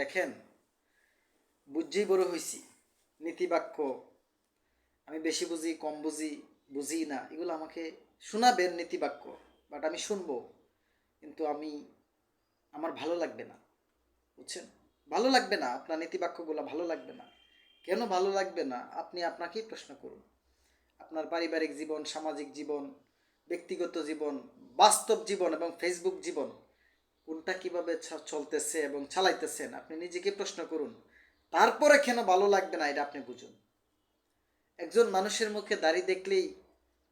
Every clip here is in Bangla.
দেখেন, বুঝেই বড় হয়েছি নীতিবাক্য, আমি বেশি বুঝি, কম বুঝি বুঝি না, এগুলো আমাকে শোনাবেন নীতিবাক্য বাট আমি শুনব, কিন্তু আমি, আমার ভালো লাগবে না, বুঝছেন? ভালো লাগবে না, আপনার নীতিবাক্যগুলো ভালো লাগবে না। কেন ভালো লাগবে না? আপনি আপনাকেই প্রশ্ন করুন। আপনার পারিবারিক জীবন, সামাজিক জীবন, ব্যক্তিগত জীবন, বাস্তব জীবন এবং ফেসবুক জীবন কোনটা কীভাবে চলতেছে এবং চালাইতেছেন, আপনি নিজেকে প্রশ্ন করুন। তারপরে কেন ভালো লাগবে না এটা আপনি বুঝুন। একজন মানুষের মুখে দাড়ি দেখলেই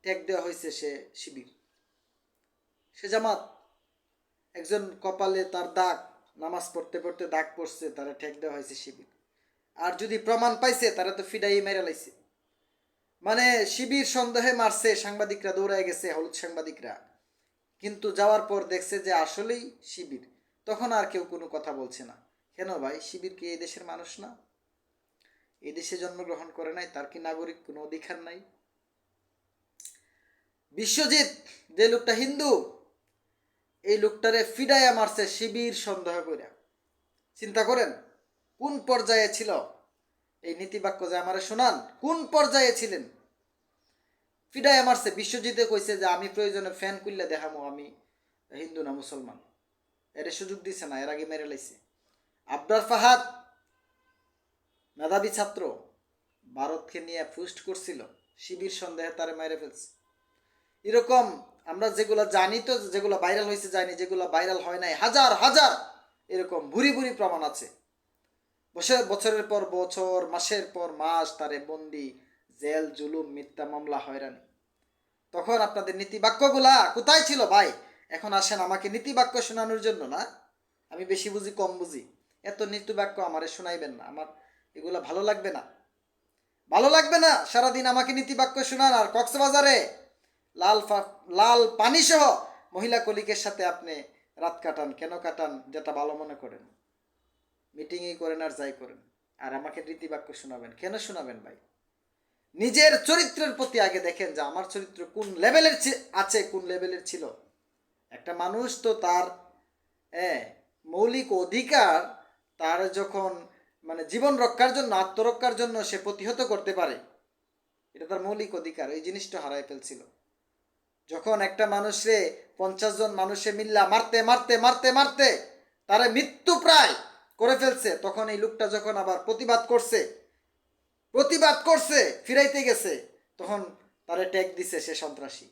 ট্যাগ দেওয়া হয়েছে সে শিবির। সে জামাত, একজন কপালে তার দাগ, নামাজ পড়তে পড়তে দাগ পড়ছে, তারা ঠেক দেওয়া হয়েছে শিবির। আর যদি প্রমাণ পাইছে, তারা তো ফিডাই মেরে লাইছে। মানে শিবির সন্দেহে মারছে, সাংবাদিকরা দৌড়ায় গেছে, হলুদ সাংবাদিকরা। কিন্তু যাওয়ার পর দেখছে যে আসলেই শিবির। তখন আর কেউ কোনো কথা বলছে না। কেন ভাই? শিবির কি এই দেশের মানুষ না? এই দেশে জন্মগ্রহণ করে নাই, তার কি নাগরিক কোনো অধিকার নাই? বিশ্বজিৎ, যে লোকটা হিন্দু, এই লোকটারে ফিডাইয়া মারছে শিবির সন্দেহ করে চিন্তা করেন, কোন পর্যায়ে ছিল? এই নীতিবাক্য যে আমারে শোনান, কোন পর্যায়ে ছিলেন? ফিডাইয়া মারছে বিশ্বজিতে কইছে যে আমি প্রয়োজনে ফ্যান খুললে দেখামো, আমি হিন্দু না মুসলমান। এর সুযোগ দিছে না, এর আগে মেরে লাইছে। আবদার ফাহাদ, মেধাবী ছাত্র, ভারতকে নিয়ে ফুস্ট করছিল, শিবির সন্দেহে তারে মেরে ফেলছে। এরকম আমরা যেগুলো জানি তো, যেগুলো ভাইরাল হয়েছে জানি, যেগুলো ভাইরাল হয় নাই, হাজার হাজার এরকম ভুরি ভুরি প্রমাণ আছে। বছর বছরের পর বছর, মাসের পর মাস তারে বন্দি জেল, জুলুম, মিথ্যা মামলা, হয়রানি। তখন আপনাদের নীতিবাক্যগুলা কোথায় ছিল ভাই? এখন আসেন আমাকে নীতিবাক্য শোনানোর জন্য না? আমি বেশি বুঝি, কম বুঝি। এত নীতিবাক্য আমারে শোনাইবেন না। আমার এগুলা ভালো লাগবে না। ভালো লাগবে না? সারাদিন আমাকে নীতিবাক্য শোনান আর কক্সবাজারে লাল লাল পানি সহ মহিলা কলিকের সাথে আপনি রাত কাটান। কেন কাটান? যেটা ভালো মনে করেন। মিটিংই করেন আর যাই করেন। আর আমাকে নীতিবাক্য শোনাবেন। কেন শোনাবেন ভাই? নিজের চরিত্রের প্রতি আগে দেখেন যে আমার চরিত্র কোন লেভেলের আছে, কোন লেভেলের ছিল। একটা মানুষ তো তার মৌলিক অধিকার তার যখন মানে জীবন রক্ষার জন্য, আত্মরক্ষার জন্য সে প্রতিহত করতে পারে, এটা তার মৌলিক অধিকার, এই জিনিসটা হারাই ফেলছিল। যখন একটা মানুষে পঞ্চাশ জন মানুষে মিল্লা মারতে মারতে মারতে মারতে তারা মৃত্যু প্রায় করে ফেলছে, তখন এই লোকটা যখন আবার প্রতিবাদ করছে প্রতিবাদ করছে, ফিরাইতে গেছে। তখন তারে ট্যাগ দিছে সে সন্ত্রাসী।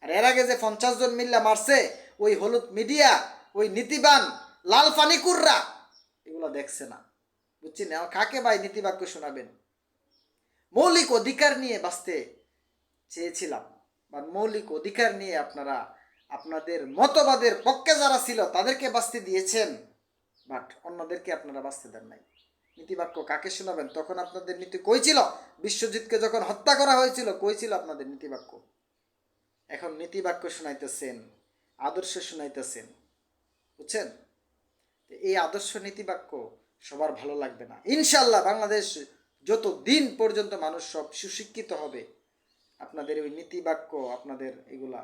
আর এর আগে যে পঞ্চাশ জন মিল্লা মারছে, ওই হলুদ মিডিয়া, ওই নীতিবান, লাল ফানিকুররা এগুলো দেখছে না। বুঝছি না কাকে ভাই নীতিবাক্য শোনাবেন? মৌলিক অধিকার নিয়ে বাঁচতে চেয়েছিলাম। বা মৌলিক অধিকার নিয়ে আপনারা, আপনাদের মতবাদের পক্ষে যারা ছিল, তাদেরকে বাঁচতে দিয়েছেন। বাট অন্যদেরকে আপনারা বাঁচতে দেন নাই। নীতিবাক্য কাকে শোনাবেন? তখন আপনাদের নীতি কই ছিল? বিশ্বজিৎকে যখন হত্যা করা হয়েছিল, কই ছিল আপনাদের নীতিবাক্য? এখন নীতিবাক্য শোনাইতেছেন, আদর্শ শোনাইতেছেন। বুঝছেন? এই আদর্শ নীতিবাক্য সবার ভালো লাগবে না। ইনশাল্লাহ বাংলাদেশ যত দিন পর্যন্ত মানুষ সব সুশিক্ষিত হবে, আপনাদের ওই নীতিবাক্য, আপনাদের এগুলা